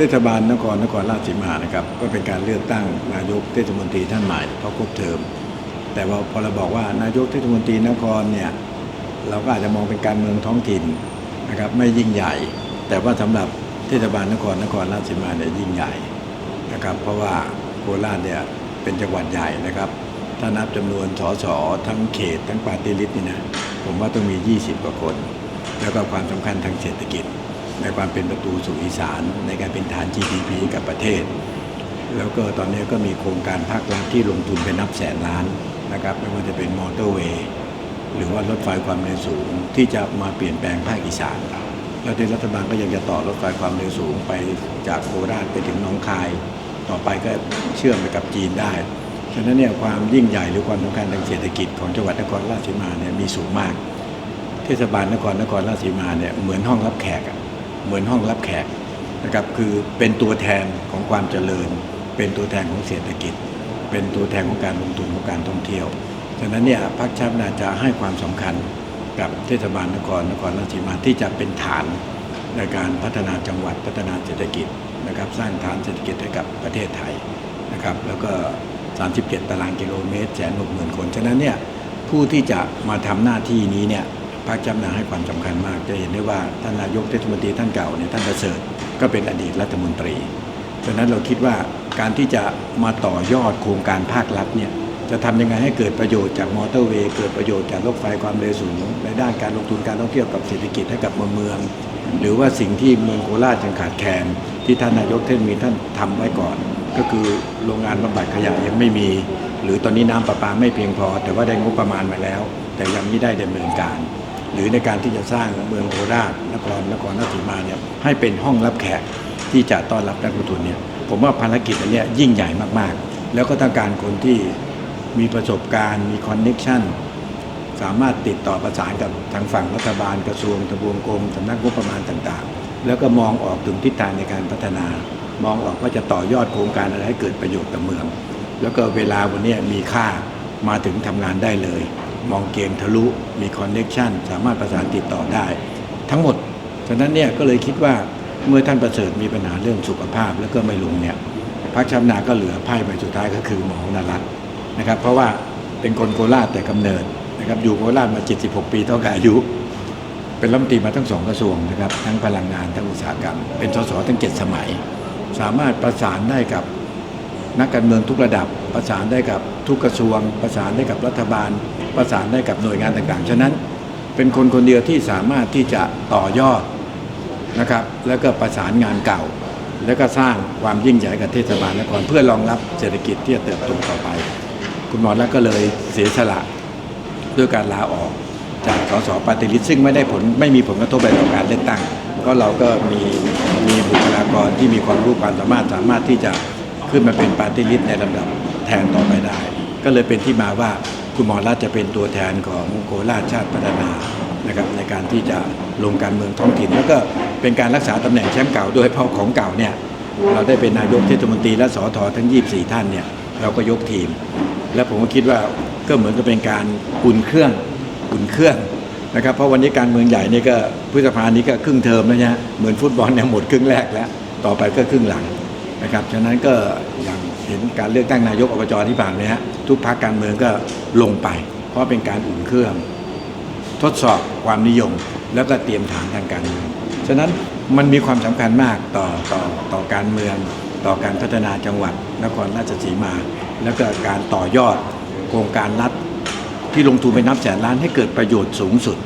เทศบาลนครนครราชสีมานะครับ ก็เป็นการเลือกตั้งนายกเทศมนตรีท่านใหม่เพราะครบเทอม แต่ว่าพอเราบอกว่านายกเทศมนตรีนครเนี่ยเราก็อาจจะมองเป็นการเมืองท้องถิ่นนะครับไม่ยิ่งใหญ่ แต่ว่าสำหรับเทศบาลนครนครราชสีมาเนี่ยยิ่งใหญ่นะครับ เพราะว่าโคราชเนี่ยเป็นจังหวัดใหญ่นะครับถ้านับจำนวนสสทั้งเขตทั้งปาร์ตี้ลิสต์นี่นะผมว่าต้องมี 20 กว่าคน แล้วก็ความสำคัญทางเศรษฐกิจ ในความเป็นประตูสู่อีสาน ในการเป็นฐาน GDP กับประเทศ แล้วก็ตอนนี้ก็มีโครงการภาครัฐที่ลงทุนเป็นนับแสนล้านนะครับไม่ว่าจะเป็นมอเตอร์เวย์หรือว่ารถไฟความเร็วสูง ที่จะมาเปลี่ยนแปลงภาคอีสานแล้วที่รัฐบาลก็ยังจะต่อรถไฟความเร็วสูงไปจากโคราชไปถึงหนองคาย ต่อไปก็เชื่อมไปกับจีนได้ฉะนั้นเนี่ยความยิ่งใหญ่หรือความสำคัญทางเศรษฐกิจของจังหวัดนครราชสีมาเนี่ยมีสูงมาก เทศบาลนครนครราชสีมาเนี่ยเหมือนห้องรับแขกอะ เหมือนห้องรับแขกนะครับคือเป็นตัวแทนของความเจริญ เป็นตัวแทนของเศรษฐกิจ เป็นตัวแทนของการลงทุนของการท่องเที่ยวฉะนั้นเนี่ยพรรคชาตินาจะให้ความสำคัญกับเทศบาลนครนครราชสีมาที่จะเป็นฐานในการพัฒนาจังหวัดพัฒนาเศรษฐกิจนะครับสร้างฐานเศรษฐกิจให้กับประเทศไทยนะครับแล้วก็ 37 ตารางกิโลเมตรแสนหกหมื่นคน ฉะนั้นเนี่ยผู้ที่จะมาทำหน้าที่นี้เนี่ย พรรคจำนาให้ความสำคัญมาก จะเห็นได้ว่าท่านนายกเทศมนตรีท่านเก่าเนี่ยท่านประเสริฐก็เป็นอดีตรัฐมนตรีฉะนั้นเราคิดว่าการที่จะมาต่อยอดโครงการภาครัฐเนี่ยจะทำยังไงให้เกิดประโยชน์จากมอเตอร์เวย์เกิดประโยชน์จากรถไฟความเร็วสูงในด้านการลงทุนการท่องเที่ยวกับเศรษฐกิจให้กับเมือง หรือว่าสิ่งที่เมืองโคราชยังขาดแคลนที่ท่านนายกเทศมีท่านทำไว้ก่อน ก็คือโรงงานบำบัดขยะยังไม่มี หรือตอนนี้น้ำประปาไม่เพียงพอ แต่ว่าได้งบประมาณมาแล้ว แต่ยังไม่ได้ดำเนินการ หรือในการที่จะสร้างเมืองโคราชนครนครราชสีมาเนี่ยให้เป็นห้องรับแขกที่จะต้อนรับนักลงทุนเนี่ยผมว่าภารกิจอันเนี้ยยิ่งใหญ่มากๆ แล้วก็ต้องการคนที่มีประสบการณ์มีคอนเน็ชันสามารถติดต่อประสานกับทางฝั่งรัฐบาลกระทรวงทบวงกรมสำนักงบประมาณต่างๆ แล้วก็มองออกถึงทิศทางในการพัฒนา มองออกว่าจะต่อยอดโครงการอะไรให้เกิดประโยชน์กับเมือง แล้วก็เวลาวันนี้มีค่ามาถึงทำงานได้เลย มองเกมทะลุมีคอนเน็ชันสามารถประสานติดต่อได้ ทั้งหมดฉะนั้นเนี่ยก็เลยคิดว่าเมื่อท่านประเสริฐมีปัญหาเรื่องสุขภาพแล้วก็ไม่ลงเนี่ยพรรคชาตินาก็เหลือไพ่ใบสุดท้ายก็คือหมอนารัตนะครับ เพราะว่าเป็นคนโคราชแต่กำเนิดนะครับอยู่โคราชมา 76 ปีเท่ากับอายุ เป็นรัฐมนตรีมาทั้งสองกระทรวงนะครับ ทั้งพลังงานทั้งอุตสาหกรรม เป็นสสทั้งเจ็ดสมัย สามารถประสานได้กับนักการเมืองทุกระดับ ประสานได้กับทุกกระทรวง ประสานได้กับรัฐบาล ประสานได้กับหน่วยงานต่างๆ ฉะนั้นเป็นคนคนเดียวที่สามารถที่จะต่อยอดนะครับ แล้วก็ประสานงานเก่า แล้วก็สร้างความยิ่งใหญ่กับเทศบาลนครเพื่อรองรับเศรษฐกิจที่จะเติบโตต่อไป คุณหมอแล้วก็เลยเสียสละด้วยการลาออกจากสสปฏิริษซึ่งไม่ได้ผลไม่มีผลกระทบไรต่อการเลือกตั้ง ก็เราก็มีมีบุคลากรที่มีความรู้ความสามารถสามารถที่จะขึ้นมาเป็นปฏิริษในลำดับแทนต่อไปได้ ก็เลยเป็นที่มาว่า คุณหมอรัฐจะเป็นตัวแทนของโคราชชาติพัฒนานะครับในการที่จะลงการเมืองท้องถิ่น แล้วก็เป็นการรักษาตำแหน่งแชมป์เก่าโดยเพราะของเก่าเนี่ยเราได้เป็นนายกเทศมนตรีและสอทอทั้ง 24 ท่านเนี่ยเราก็ยกทีม และผมก็คิดว่าก็เหมือนกับเป็นการอุ่นเครื่องอุ่นเครื่องนะครับเพราะวันนี้การเมืองใหญ่นี่ก็พฤษภานี้ก็ครึ่งเทอมแล้วเนี่ยเหมือนฟุตบอลเนี่ยหมดครึ่งแรกแล้ว ต่อไปก็ครึ่งหลัง นะครับฉะนั้นก็อย่างเห็นการเลือกตั้งนายกอบจที่ผ่านมาฮะทุกพรรคการเมืองก็ลงไป เพราะเป็นการอุ่นเครื่อง ทดสอบความนิยม แล้วก็เตรียมฐานทางการเมืองฉะนั้นมันมีความสำคัญมากต่อต่อต่อการเมือง ต่อการพัฒนาจังหวัด นครราชสีมา แล้วก็การต่อยอดโครงการรัฐที่ลงทุนไปนับแสนล้านให้เกิดประโยชน์สูงสุด